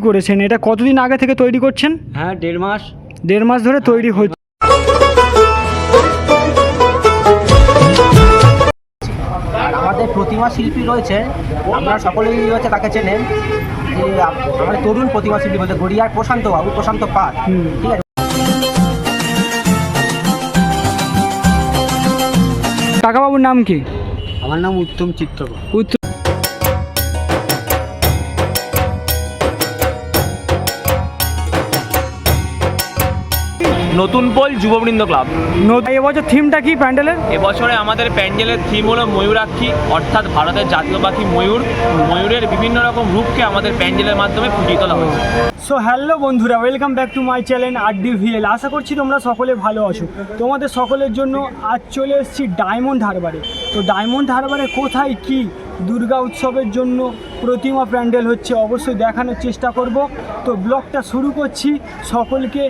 করেছেন? এটা কতদিন আগে থেকে তৈরি করছেন? হ্যাঁ দেড় মাস। দেড় মাস ধরে তৈরি হচ্ছে আর আমাদের প্রতিমা শিল্পী রয়েছে আপনারা সকলেই হচ্ছে তাকে চেনেন যে আমাদের তরুণ প্রতিমা শিল্পী বলতে গড়িয়ার প্রশান্ত বাবু প্রশান্ত পাল। হুম। ঠিক আছে? কাকাবাবুর নাম কি? আমার নাম উত্তম চিত্রকর। উত্তর নতুন পোল যুববৃন্দ ক্লাব। নতুন এবছর থিমটা কি প্যান্ডেলের? এবছরে আমাদের প্যান্ডেলের থিম হলো ময়ূরাক্ষী অর্থাৎ ভারতের জাতীয় পাখি ময়ূর। ময়ূরের বিভিন্ন রকম রূপকে আমাদের প্যান্ডেলের মাধ্যমে ফুটিয়ে তোলা হয়েছে। সো হ্যালো বন্ধুরা welcome back to my channel আর ডি ভিএল আশা করছি তোমরা সকলে ভালো আছো। তোমাদের সকলের জন্য আজ চলে এসেছি ডায়মন্ড হারবারে তো ডায়মন্ড হারবারে কোথায় কি দুর্গা উৎসবের জন্য প্রতিমা প্যান্ডেল হচ্ছে, অবশ্যই দেখানোর চেষ্টা করব। তো ব্লগটা শুরু করছি। সকলকে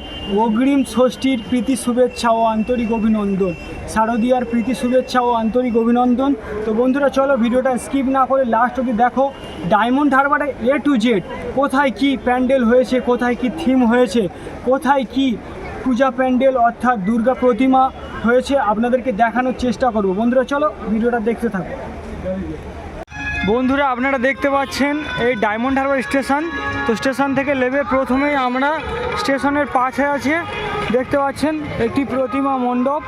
অগ্রিম ষষ্ঠীর প্রীতি শুভেচ্ছা ও আন্তরিক অভিনন্দন। শারদীয়ার প্রীতি শুভেচ্ছা ও আন্তরিক অভিনন্দন। তো বন্ধুরা, চলো ভিডিওটা স্কিপ না করে লাস্ট অবধি দেখো। ডায়মন্ড হারবারে এ টু জেড কোথায় কি প্যান্ডেল হয়েছে, কোথায় কি থিম হয়েছে, কোথায় কি পূজা প্যান্ডেল অর্থাৎ দুর্গা প্রতিমা হয়েছে, আপনাদেরকে দেখানোর চেষ্টা করব। বন্ধুরা, চলো ভিডিওটা দেখতে থাকো। বন্ধুরা, আপনারা দেখতে পাচ্ছেন এই ডায়মন্ড হারবার স্টেশন তো স্টেশন থেকে নেমে প্রথমেই আমরা স্টেশনের পাশে আছে। দেখতে পাচ্ছেন একটি প্রতিমা মণ্ডপ,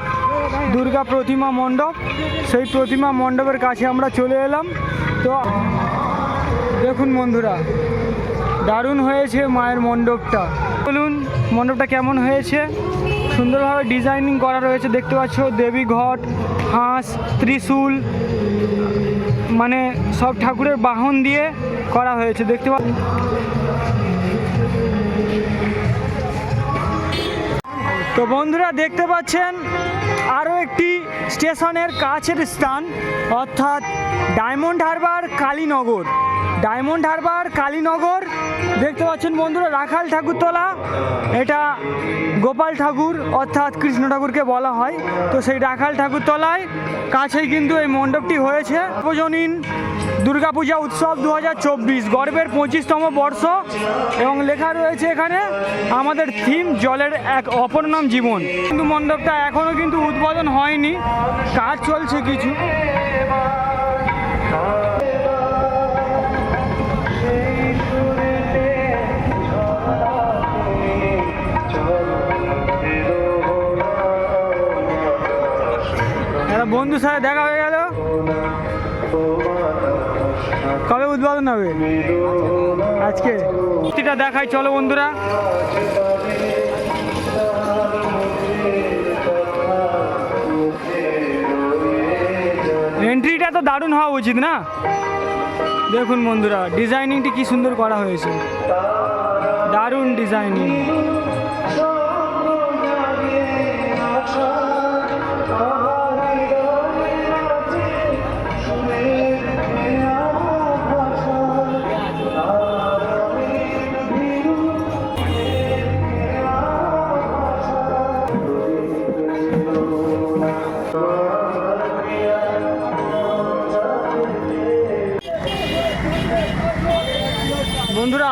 দুর্গা প্রতিমা মণ্ডপ। সেই প্রতিমা মণ্ডপের কাছে আমরা চলে এলাম। তো দেখুন বন্ধুরা, দারুণ হয়েছে মায়ের মণ্ডপটা। বলুন, মণ্ডপটা কেমন হয়েছে? সুন্দরভাবে ডিজাইনিং করা রয়েছে, দেখতে পাচ্ছ। দেবী ঘট হাঁস, ত্রিশূল মানে সব ঠাকুরের বাহন দিয়ে করা হয়েছে, দেখতে পা তো বন্ধুরা দেখতে পাচ্ছেন আরও একটি স্টেশনের কাছের স্থান, অর্থাৎ ডায়মন্ড হারবার কালীনগর। ডায়মন্ড হারবার কালীনগর, দেখতে পাচ্ছেন বন্ধুরা রাখাল ঠাকুরতলা, এটা গোপাল ঠাকুর, অর্থাৎ কৃষ্ণ ঠাকুরকে বলা হয়। তো সেই রাখাল ঠাকুরতলায় কাছেই কিন্তু এই মণ্ডপটি হয়েছে। সর্বজনীন দুর্গাপূজা উৎসব দু হাজার চব্বিশ, গর্বের পঁচিশতম বর্ষ এবং লেখা রয়েছে এখানে, আমাদের থিম জলের এক অপর নাম জীবন। কিন্তু মণ্ডপটা এখনও কিন্তু উদ্বোধন হয়নি, কাজ চলছে কিছু। বন্ধুর সাথে দেখা হয়ে গেল। কবে উদ্বোধন হবে? আজকে। মূর্তিটা দেখাই, চলো বন্ধুরা। এন্ট্রিটা তো দারুণ হওয়া উচিত, না? দেখুন বন্ধুরা ডিজাইনিংটি কি সুন্দর করা হয়েছে। দারুণ ডিজাইনিং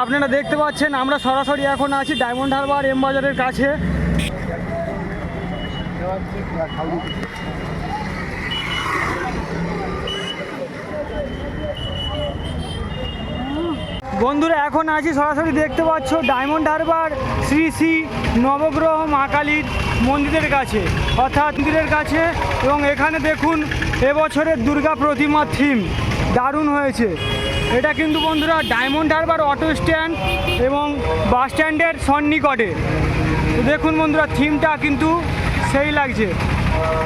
আপনারা দেখতে পাচ্ছেন, আমরা সরাসরি এখন আছি ডায়মন্ড হারবার এম বাজারের কাছে। বন্ধুরা, এখন আছি সরাসরি দেখতে পাচ্ছ ডায়মন্ড হারবার শ্রী শ্রী নবগ্রহ মা কালীর মন্দিরের কাছে, অর্থাৎ মন্দিরের কাছে। এবং এখানে দেখুন, এবছরের দুর্গা প্রতিমা থিম দারুণ হয়েছে। এটা কিন্তু বন্ধুরা ডায়মন্ড হারবার অটো স্ট্যান্ড এবং বাস স্ট্যান্ডের সন্নিকটে। তো দেখুন বন্ধুরা, থিমটা কিন্তু সেই লাগছে।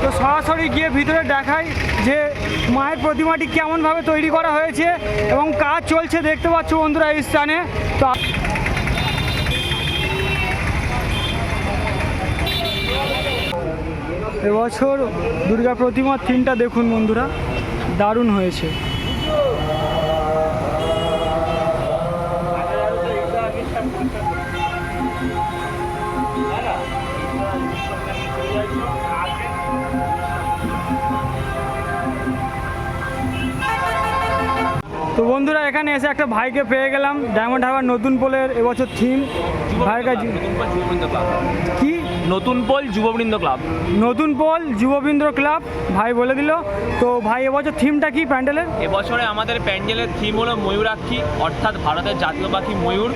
তো সরাসরি গিয়ে ভিতরে দেখাই যে মায়ের প্রতিমাটি কেমনভাবে তৈরি করা হয়েছে এবং কাজ চলছে। দেখতে পাচ্ছ বন্ধুরা এই স্থানে। তো এবছর দুর্গা প্রতিমার থিমটা দেখুন বন্ধুরা, দারুণ হয়েছে। তো বন্ধুরা, এখানে এসে একটা ভাইকে পেয়ে গেলাম। ডায়মন্ড হারবার নতুন পোলের এবছর থিম ভাইয়ের কাছে কি? নতুন পোল যুববৃন্দ ক্লাব। নতুন পোল যুববৃন্দ ক্লাব ভাই বলে দিল। তো ভাই এবছর থিমটা কি প্যান্ডেলের এবছরে আমাদের প্যান্ডেলের থিম হলো ময়ূরাক্ষী অর্থাৎ ভারতের জাতীয় পাখি ময়ূর।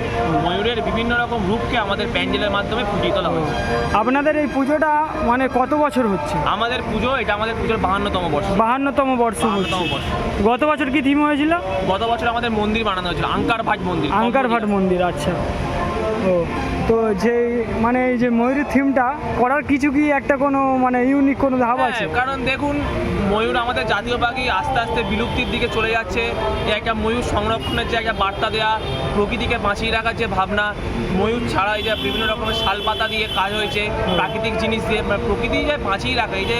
ময়ূরের বিভিন্ন রকম রূপকে আমাদের প্যান্ডেলের মাধ্যমে ফুটিয়ে তোলা হয়েছে। আপনাদের এই পুজোটা মানে কত বছর হচ্ছে? আমাদের পুজো এটা আমাদের পুজোর বাহান্নতম বর্ষ। বাহান্নতম বর্ষ গত বছর কি থিম হয়েছিল? গত বছর আমাদের মন্দির বানানো হয়েছিল আঙ্কার ভাট মন্দির। আঙ্কার ভাট মন্দির আচ্ছা। ও। তো যে মানে এই যে ময়ূরের থিমটা করার কিছু কি একটা কোনো মানে ইউনিক কোনো ধাপ আছে? হ্যাঁ, কারণ দেখুন ময়ূর আমাদের জাতীয় পাখি আস্তে আস্তে বিলুপ্তির দিকে চলে যাচ্ছে। একটা ময়ূর সংরক্ষণের যে একটা বার্তা দেওয়া প্রকৃতিকে বাঁচিয়ে রাখার যে ভাবনা ময়ূর ছাড়া এই যে বিভিন্ন রকমের শাল পাতা দিয়ে কাজ হয়েছে প্রাকৃতিক জিনিস দিয়ে মানে প্রকৃতি যে বাঁচিয়ে রাখা এই যে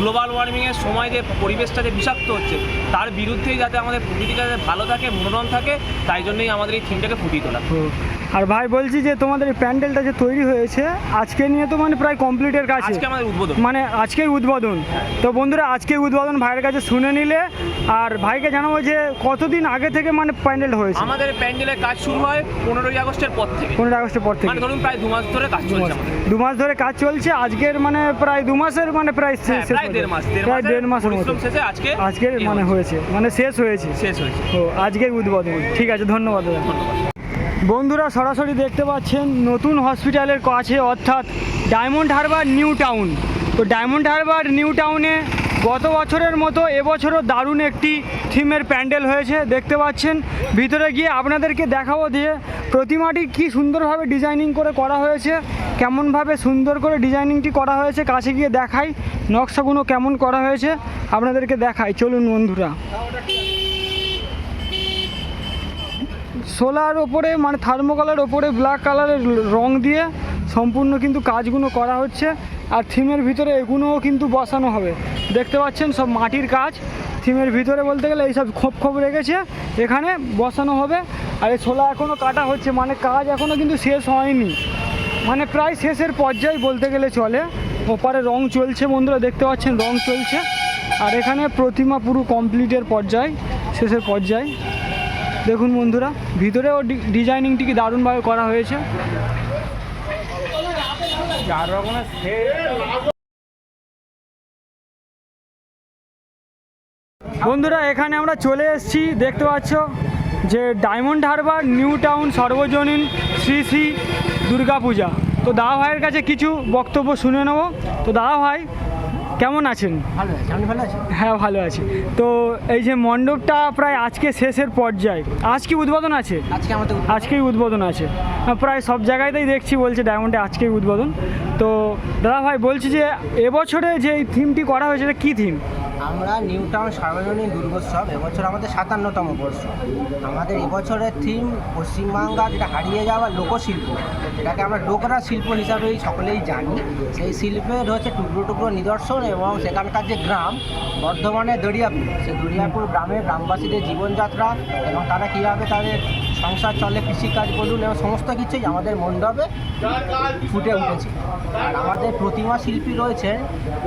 গ্লোবাল ওয়ার্মিংয়ের সময় যে পরিবেশটা যে বিষাক্ত হচ্ছে তার বিরুদ্ধেই যাতে আমাদের প্রকৃতিটা যাতে ভালো থাকে মনোরম থাকে তাই জন্যই আমাদের এই থিমটাকে ফুটিয়ে তোলা। আর ভাই বলছি যে তোমাদের এই প্যান্ডেলটা যে তৈরি হয়েছে আজকে নিয়ে তো মানে প্রায় কমপ্লিটের কাছে আজকে আমাদের উদ্বোধন। মানে আজকেই উদ্বোধন। তো বন্ধুরা আজকে উদ্বোধন ভাইয়ের কাছে শুনে নিলে আর ভাইকে জানাব যে কতদিন আগে থেকে মানে প্যান্ডেল হয়েছে। আমাদের প্যান্ডেলের কাজ শুরু হয় পনেরোই আগস্টের পর থেকে। পনেরো আগস্টের পর থেকে। মানে ধরুন প্রায় দু মাস ধরে কাজ চলছে আমাদের। দু মাস ধরে কাজ চলছে আজকের মানে প্রায় দু মাসের মানে প্রায় শেষ হ্যাঁ, প্রায় হতে- দেড় মাস। প্রায় দেড় মাসের মতো। পরিশ্রম শেষে আজকে আজকের মানে হয়েছে মানে শেষ হয়েছে। শেষ হয়েছে। ও আজকের উদ্বোধন। ঠিক আছে ধন্যবাদ দাদা। বন্ধুরা সরাসরি দেখতে পাচ্ছেন নতুন হসপিটালের কাছে, অর্থাৎ ডায়মন্ড হারবার নিউ টাউন। তো ডায়মন্ড হারবার নিউ টাউনে গত বছরের মতো এবছরও দারুণ একটি থিমের প্যান্ডেল হয়েছে, দেখতে পাচ্ছেন। ভিতরে গিয়ে আপনাদেরকে দেখাবো দিয়ে প্রতিমাটি কি সুন্দরভাবে ডিজাইনিং করে করা হয়েছে, কেমনভাবে সুন্দর করে ডিজাইনিংটি করা হয়েছে, কাছে গিয়ে দেখাই। নকশাগুলো কেমন করা হয়েছে, আপনাদেরকে দেখাই। চলুন বন্ধুরা। সোলার ওপরে মানে থার্মোকালার ওপরে ব্ল্যাক কালারের রং দিয়ে সম্পূর্ণ কিন্তু কাজগুলো করা হচ্ছে। আর থিমের ভিতরে এগুলোও কিন্তু বসানো হবে। দেখতে পাচ্ছেন সব মাটির কাজ। থিমের ভিতরে বলতে গেলে এইসব খোপ খোপ রেখেছে। এখানে বসানো হবে। আর এই ছোলা এখনও কাটা হচ্ছে মানে কাজ এখনও কিন্তু শেষ হয়নি। মানে প্রায় শেষের পর্যায়ে বলতে গেলে চলে। ওপারে রং চলছে বন্ধুরা, দেখতে পাচ্ছেন রং চলছে। আর এখানে প্রতিমা পুরো কমপ্লিটের পর্যায়, শেষের পর্যায়। দেখুন বন্ধুরা, ভিতরেও ডি- ডিজাইনিংটি কি দারুণভাবে করা হয়েছে। বন্ধুরা, এখানে আমরা চলে এসেছি, দেখতে পাচ্ছ যে ডায়মন্ড হারবার, নিউ টাউন, সর্বজনীন, শ্রী শ্রী দুর্গাপূজা। তো দাদা ভাইয়ের কাছে কিছু বক্তব্য শুনে নেব। তো দাদা ভাই কেমন আছেন? ভালো আছি। আপনি ভালো আছেন? হ্যাঁ ভালো আছি। তো এই যে মণ্ডপটা প্রায় আজকে শেষের পর্যায়ে। আজ কি উদ্বোধন আছে? আজকে আমাদের আজকেই উদ্বোধন আছে। প্রায় সব জায়গাতেই দেখছি বলছে ডায়মন্ডে আজকেই উদ্বোধন। তো দাদা ভাই বলছি যে এবছরে যে এই থিমটি করা হয়েছে এটা কী থিম আমরা নিউ টাউন সার্বজনীন দুর্গোৎসব, এবছর আমাদের সাতান্নতম বর্ষ আমাদের এবছরের থিম পশ্চিমবাংলার যেটা হারিয়ে যাওয়া লোকশিল্প যেটাকে আমরা ডোকরা শিল্প হিসাবেই সকলেই জানি। সেই শিল্পের হচ্ছে টুকরো টুকরো নিদর্শন এবং সেখানকার যে গ্রাম, বর্ধমানের দরিয়াপুর। সেই দরিয়াপুর গ্রামে গ্রামবাসীদের জীবনযাত্রা এবং তারা কীভাবে তাদের সংসার চলে কৃষিকাজ বলুন এবং সমস্ত কিছুই আমাদের মণ্ডপে ফুটে উঠেছে। আর আমাদের প্রতিমা শিল্পী রয়েছে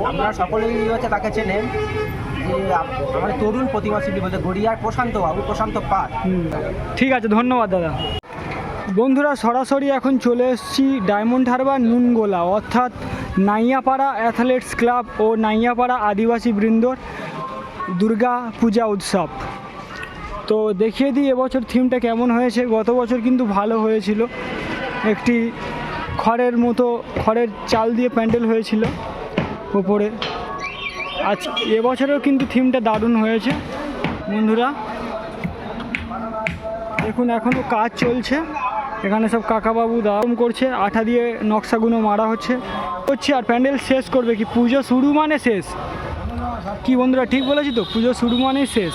আপনারা সকলেই হচ্ছে তাকে চেনেন। যে আমাদের তরুণ প্রতিমা শিল্পী বলতে গড়িয়ার প্রশান্ত বাবু প্রশান্ত হুম, ঠিক আছে ধন্যবাদ দাদা। বন্ধুরা সরাসরি এখন চলে এসেছি ডায়মন্ড হারবার নুনগোলা অর্থাৎ নাইয়াপাড়া অ্যাথলেটস ক্লাব ও নাইয়াপাড়া আদিবাসী বৃন্দর দুর্গা পূজা উৎসব। তো দেখিয়ে দিই, এবছর থিমটা কেমন হয়েছে। গত বছর কিন্তু ভালো হয়েছিল। একটি খড়ের মতো, খড়ের চাল দিয়ে প্যান্ডেল হয়েছিল ওপরে। আজ এবছরেও কিন্তু থিমটা দারুণ হয়েছে। বন্ধুরা, দেখুন এখনও কাজ চলছে। এখানে সব কাকাবাবু দাম করছে। আঠা দিয়ে নকশাগুলো মারা হচ্ছে। হচ্ছে আর প্যান্ডেল শেষ করবে কি? পুজো শুরু মানে শেষ। কি বন্ধুরা, ঠিক বলেছি তো? পুজো শুরু মানেই শেষ।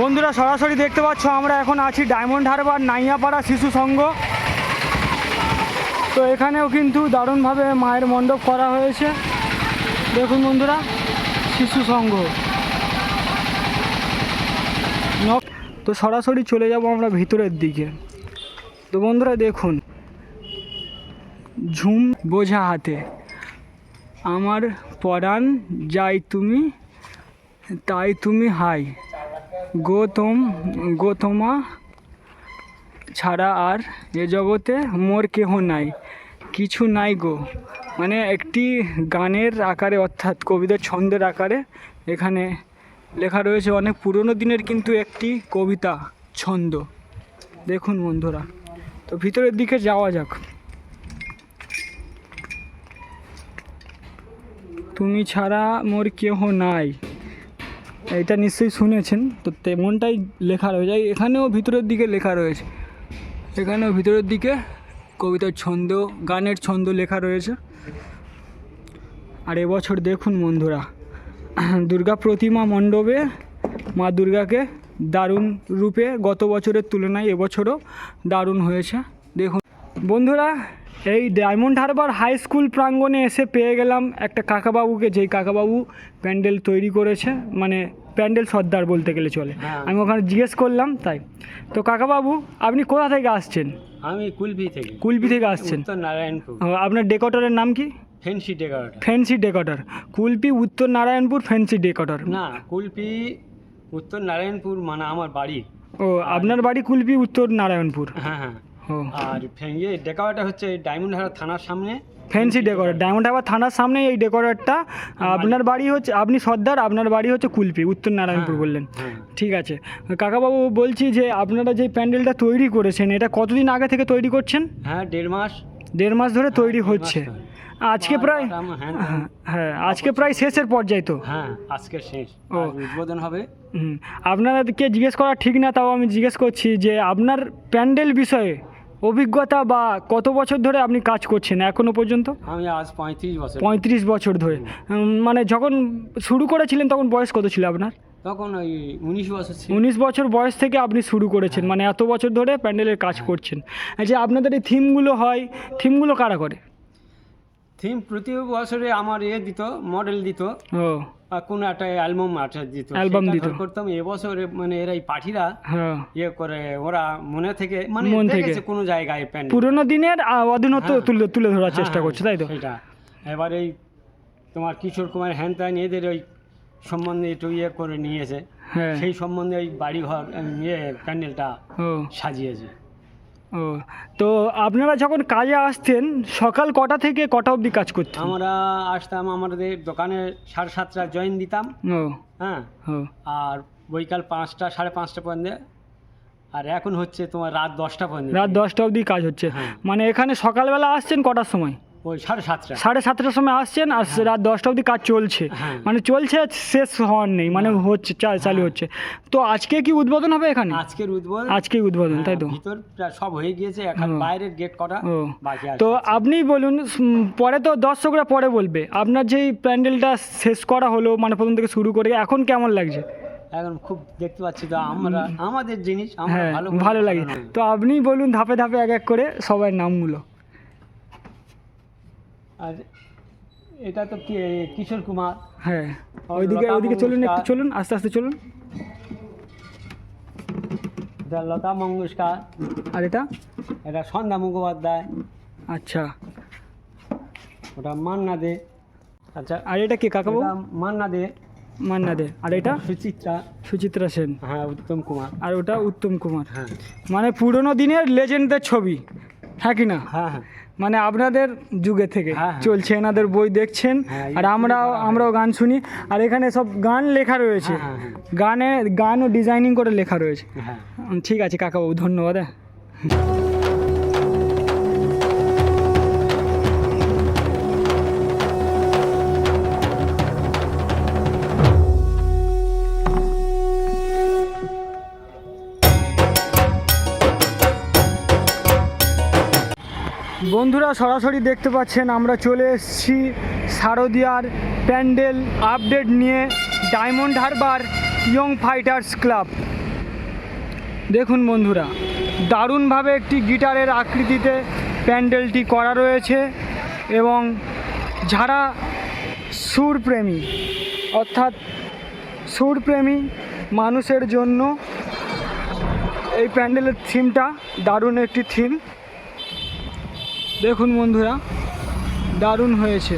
বন্ধুরা, সরাসরি দেখতে পাচ্ছ, আমরা এখন আছি ডায়মন্ড হারবার, নাইয়াপাড়া শিশু সংঘ। তো এখানেও কিন্তু দারুণভাবে মায়ের মণ্ডপ করা হয়েছে। দেখুন বন্ধুরা, শিশু সংঘ। তো সরাসরি চলে যাব আমরা ভিতরের দিকে। তো বন্ধুরা, দেখুন, ঝুম বোঝা হাতে। আমার পরাণ, যাই তুমি, তাই তুমি হাই। গৌতম, গৌতমা ছাড়া আর এ জগতে মোর কেহ নাই, কিছু নাই গো। মানে একটি গানের আকারে, অর্থাৎ কবিতার ছন্দের আকারে এখানে লেখা রয়েছে, অনেক পুরনো দিনের কিন্তু একটি কবিতা, ছন্দ। দেখুন বন্ধুরা, তো ভিতরের দিকে যাওয়া যাক। তুমি ছাড়া মোর কেহ নাই। এটা নিশ্চয়ই শুনেছেন। তো তেমনটাই লেখা রয়েছে। এখানেও ভিতরের দিকে লেখা রয়েছে। এখানেও ভিতরের দিকে কবিতার ছন্দ, গানের ছন্দ লেখা রয়েছে। আর এবছর দেখুন বন্ধুরা, দুর্গা প্রতিমা মণ্ডপে মা দুর্গাকে দারুণ রূপে গত বছরের তুলনায় এবছরও দারুণ হয়েছে। দেখুন বন্ধুরা এই ডায়মন্ড হারবার হাই স্কুল প্রাঙ্গণে এসে পেয়ে গেলাম একটা কাকাবাবুকে যেই কাকাবাবু প্যান্ডেল তৈরি করেছে মানে প্যান্ডেল সর্দার বলতে গেলে চলে। হ্যাঁ। আমি ওখানে জিজ্ঞেস করলাম তাই। তো কাকাবাবু আপনি কোথা থেকে আসছেন? আমি কুলপি থেকে। কুলপি থেকে আসছেন? নারায়ণপুর। আপনার ডেকোটরের নাম কি? Fancy ডেকারটা fancy decorator Kulpi Uttar Narayanpur fancy ডেকোটর না কুলপি উত্তর নারায়ণপুর মানে আমার বাড়ি। ও আপনার বাড়ি কুলপি উত্তর নারায়ণপুর? হ্যাঁ হ্যাঁ। আর ইয়ে ডেকাওয়াটা হচ্ছে ডায়মন্ড হারা থানার সামনে। ফ্যান্সি ডেকোরেট ডায়মন্ড হারবার থানার সামনে এই ডেকোরেটটা আপনার বাড়ি হচ্ছে আপনি সর্দার আপনার বাড়ি হচ্ছে কুলপি উত্তর নারায়ণপুর হ্যাঁ, বললেন। হ্যাঁ। ঠিক আছে। কাকাবাবু বলছি যে আপনারা যে প্যান্ডেলটা তৈরি করেছেন এটা কতদিন আগে থেকে তৈরি করছেন? হ্যাঁ দেড় মাস। দেড় মাস ধরে তৈরি হচ্ছে। আজকে প্রায় হ্যাঁ, হ্যাঁ, হ্যাঁ আজকে প্রায় শেষের পর্যায়ে তো। হ্যাঁ আজকে শেষ। ও। উদ্বোধন হবে। হুম। আপনাদেরকে জিজ্ঞেস করা ঠিক না তাও আমি জিজ্ঞেস করছি যে আপনার প্যান্ডেল বিষয়ে অভিজ্ঞতা বা কত বছর ধরে আপনি কাজ করছেন? এখনও পর্যন্ত? আমি আজ পঁয়ত্রিশ বছর। পঁয়ত্রিশ বছর ধরে। মানে যখন শুরু করেছিলেন তখন বয়স কত ছিল আপনার? তখন ওই উনিশ বছর ছিল। উনিশ বছর বয়স থেকে আপনি শুরু করেছেন মানে এত বছর ধরে প্যান্ডেলের কাজ করছেন। যে আপনাদের এই থিমগুলো হয় থিমগুলো কারা করে? থিম প্রতি বছরে আমার ইয়ে দিত মডেল দিত। ও। কোনো একটা অ্যালবাম আটা দিত। অ্যালবাম দিত। করতাম। এবছর মানে এরা এই পাঠিরা হ্যাঁ। ইয়ে করে ওরা মনে থেকে মানে মন থেকে। কোনো জায়গায় প্যান্ডেল পুরোনো দিনের অধীনত্ব হ্যাঁ। তুলে তুলে ধরার হ্যাঁ, চেষ্টা করছে তাই তো? সেটা। এবার এই তোমার কিশোর কুমার হ্যান ত্যান এদের ওই সম্বন্ধে একটু ইয়ে করে নিয়েছে। সেই সম্বন্ধে ওই বাড়িঘর ইয়ে প্যান্ডেলটা সাজিয়েছে। ও তো আপনারা যখন কাজে আসতেন সকাল কটা থেকে কটা অবধি কাজ করতেন? আমরা আসতাম আমাদের দোকানে সাড়ে সাতটা জয়েন দিতাম। ও হ্যাঁ ও। আর বৈকাল পাঁচটা সাড়ে পাঁচটা পর্যন্ত। আর এখন হচ্ছে তোমার রাত দশটা পর্যন্ত। রাত দশটা অবধি কাজ হচ্ছে। হ্যাঁ। মানে এখানে সকালবেলা আসছেন কটার সময়? ওই সাড়ে সাতটা। সাড়ে সাতটার সময় আসছেন আর রাত দশটা অবধি কাজ চলছে। হ্যাঁ। মানে চলছে শেষ হওয়ার নেই মানে হচ্ছে চা- চালু হচ্ছে। তো আজকে কি উদ্বোধন হবে এখানে? আজকের উদ্বোধন আজকেই উদ্বোধন তাই তো? হ্যাঁ, ভিতর সব হয়ে গিয়েছে এখন বাইরের গেট কটা ও। বাকি তো আপনি বলুন পরে তো দর্শকরা পরে বলবে। আপনার যেই প্যান্ডেলটা শেষ করা হলো মানে প্রথম থেকে শুরু করে এখন কেমন লাগছে? এখন খুব দেখতে পাচ্ছি তো আমরা আমাদের জিনিস আমরা হ্যাঁ ভালো ভালো লাগে। তো আপনি বলুন ধাপে ধাপে এক এক করে সবার নামগুলো। আর এটা তো কি কিশোর কুমার। হ্যাঁ ওইদিকে ওইদিকে চলুন একটু চলুন আস্তে আস্তে চলুন। এটা লতা মঙ্গেশকর। আর এটা? এটা সন্ধ্যা মুখোপাধ্যায়। আচ্ছা। ওটা মান্না দে। আচ্ছা আর এটা কি কাকাবু? মান্না দে। মান্না দে। আর এটা সুচিত্রা। সুচিত্রা সেন। হ্যাঁ উত্তম কুমার। আর ওটা উত্তম কুমার। হ্যাঁ। মানে পুরনো দিনের লেজেন্ডদের ছবি। হ্যাঁ কি না? হ্যাঁ হ্যাঁ। মানে আপনাদের যুগে থেকে হ্যাঁ, হ্যাঁ। চলছে এনাদের বই দেখছেন হ্যাঁ, আর আমরাও আমরাও গান শুনি আর এখানে সব গান লেখা রয়েছে। গানে গান গানে গানও ডিজাইনিং করে লেখা রয়েছে। হ্যাঁ। ঠিক আছে কাকাবাবু ধন্যবাদ হ্যাঁ। বন্ধুরা সরাসরি দেখতে পাচ্ছেন, আমরা চলে এসেছি শারদিয়ার প্যান্ডেল আপডেট নিয়ে Diamond Harbour young fighters club. দেখুন বন্ধুরা, দারুণভাবে একটি গিটারের আকৃতিতে প্যান্ডেলটি করা রয়েছে এবং যারা সুরপ্রেমী, অর্থাৎ সুরপ্রেমী মানুষের জন্য এই প্যান্ডেলের থিমটা দারুণ একটি থিম দেখুন বন্ধুরা, দারুণ হয়েছে।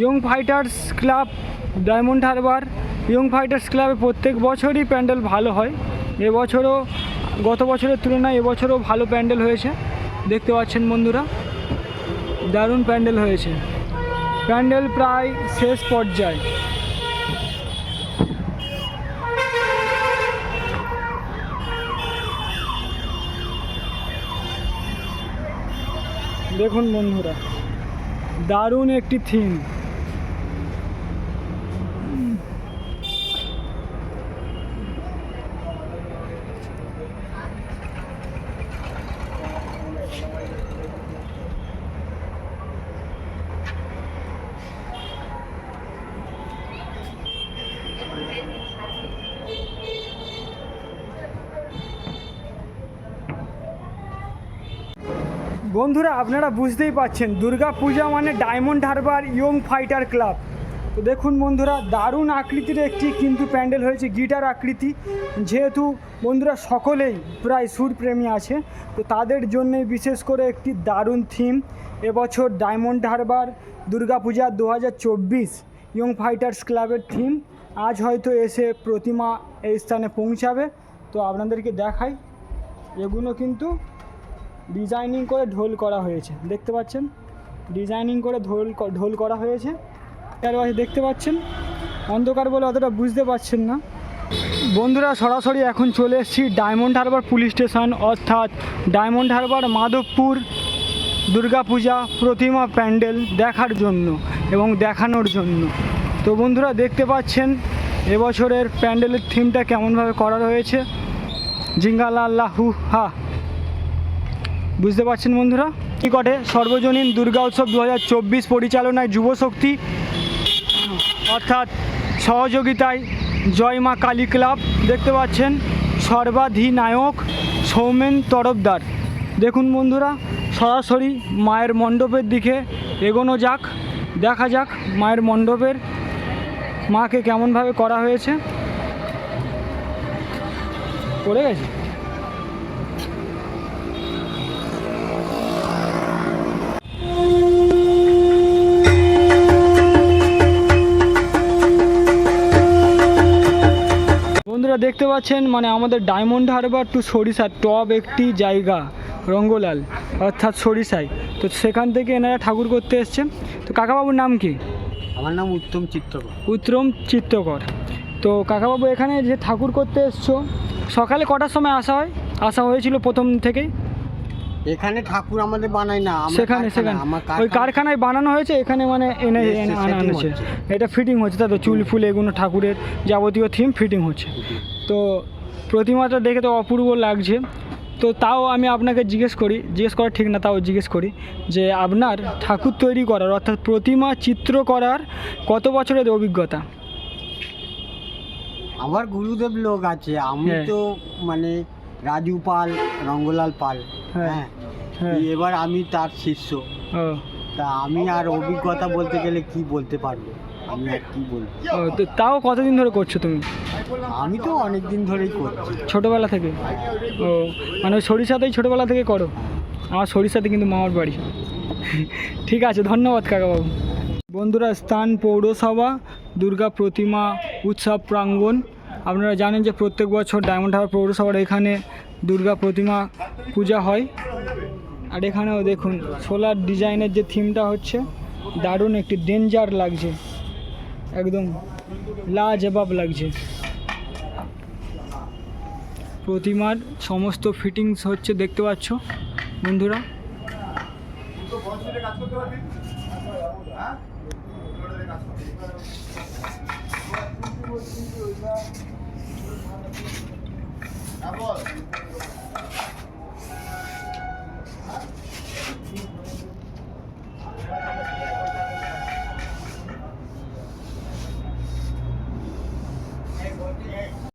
Young fighters club Diamond Harbour young fighters ক্লাবে প্রত্যেক বছরই প্যান্ডেল ভালো হয়। এবছরও, গত বছরের তুলনায় এবছরও ভালো প্যান্ডেল হয়েছে। দেখতে পাচ্ছেন বন্ধুরা, দারুণ প্যান্ডেল হয়েছে। প্যান্ডেল প্রায় শেষ পর্যায়ে। দেখুন বন্ধুরা দারুণ একটি থিম বন্ধুরা, আপনারা বুঝতেই পাচ্ছেন দুর্গা পূজা মানে Diamond Harbour young fighter club তো দেখুন বন্ধুরা, দারুণ আকৃতির একটি কিন্তু প্যান্ডেল হয়েছে, গিটার আকৃতি। যেহেতু বন্ধুরা, সকলেই প্রায় সুরপ্রেমী আছে, তো তাদের জন্য বিশেষ করে একটি দারুণ থিম এবছর ডায়মন্ড হারবার দুর্গা পূজা দু হাজার চব্বিশ ইয়ং ফাইটার্স ক্লাবের থিম আজ হয়তো এসে প্রতিমা এই স্থানে পৌঁছাবে। তো আপনাদেরকে দেখাই, এগুলো কিন্তু ডিজাইনিং করে ঢোল করা হয়েছে। দেখতে পাচ্ছেন? ডিজাইনিং করে ঢোল ঢোল করা হয়েছে। চারপাশে দেখতে পাচ্ছেন? অন্ধকার বলে অতটা বুঝতে পারছেন না। বন্ধুরা, সরাসরি এখন চলে এসেছি ডায়মন্ড হারবার পুলিশ স্টেশন, অর্থাৎ ডায়মন্ড হারবার মাধবপুর দুর্গাপূজা প্রতিমা প্যান্ডেল দেখার জন্য এবং দেখানোর জন্য। তো বন্ধুরা, দেখতে পাচ্ছেন এবছরের প্যান্ডেলের থিমটা কেমনভাবে করা রয়েছে জিঙ্গালাল্লাহু হা। বুঝতে পারছেন বন্ধুরা? নিকটে সর্বজনীন দুর্গা উৎসব দু হাজার চব্বিশ পরিচালনায় যুবশক্তি, অর্থাৎ সহযোগিতায় জয় মা কালী ক্লাব, দেখতে পাচ্ছেন সর্বাধিনায়ক সৌমেন তরফদার। দেখুন বন্ধুরা, সরাসরি মায়ের মণ্ডপের দিকে এগোনো যাক, দেখা যাক মায়ের মণ্ডপের মাকে কেমনভাবে করা হয়েছে। পড়ে গেছে? বন্ধুরা দেখতে পাচ্ছেন মানে আমাদের ডায়মন্ড হারবার টু সরিষার টপ একটি জায়গা রঙ্গলাল অর্থাৎ সরিষায়। তো সেখান থেকে এনারা ঠাকুর করতে এসছেন। তো কাকাবাবুর নাম কি? আমার নাম উত্তম চিত্রকর উত্তম চিত্রকর তো কাকাবাবু এখানে যে ঠাকুর করতে এসছো সকালে কটার সময় আসা হয়? আসা হয়েছিল প্রথম থেকেই? এখানে ঠাকুর আমাদের বানায় না সেখানে সেখানে। ওই কারখানায় বানানো হয়েছে এখানে মানে এনে এনে আনা হচ্ছে। এটা ফিটিং হচ্ছে তাই তো চুল ফুল এগুলো ঠাকুরের যাবতীয় থিম ফিটিং হচ্ছে। তো প্রতিমাটা দেখে তো অপূর্ব লাগছে। তো তাও আমি আপনাকে জিজ্ঞেস করি জিজ্ঞেস করা ঠিক না তাও জিজ্ঞেস করি যে আপনার ঠাকুর তৈরি করার অর্থাৎ প্রতিমা চিত্র করার কত বছরের অভিজ্ঞতা? আমার গুরুদেব লোক আছে আমি হ্যাঁ। তো মানে রাজু পাল রঙ্গলাল পাল। হ্যাঁ। হ্যাঁ। হ্যাঁ। এবার আমি তার শিষ্য। তা আমি আর অভিজ্ঞতা বলতে গেলে কি বলতে পারব? আমি আর কি বলব? তো তাও কতদিন ধরে করছ তুমি? আমি তো অনেক দিন ধরেই করছি। ছোটোবেলা থেকে? ও মানে সরিষাতেই ছোটোবেলা থেকে করো? আমার সরিষাতে কিন্তু মামার বাড়ি। ঠিক আছে ধন্যবাদ কাকাবাবু। বন্ধুরা স্থান পৌরসভা দুর্গা প্রতিমা উৎসব প্রাঙ্গণ। আপনারা জানেন যে প্রত্যেক বছর ডায়মন্ড হারবার পৌরসভার এখানে দুর্গা প্রতিমা পূজা হয়। আর এখানেও দেখুন সোলার ডিজাইনের যে থিমটা হচ্ছে, দারুণ একটি ডেঞ্জার লাগছে। একদম লাজবাব লাগছে। প্রতিমার সমস্ত ফিটিংস হচ্ছে, দেখতে পাচ্ছ বন্ধুরা?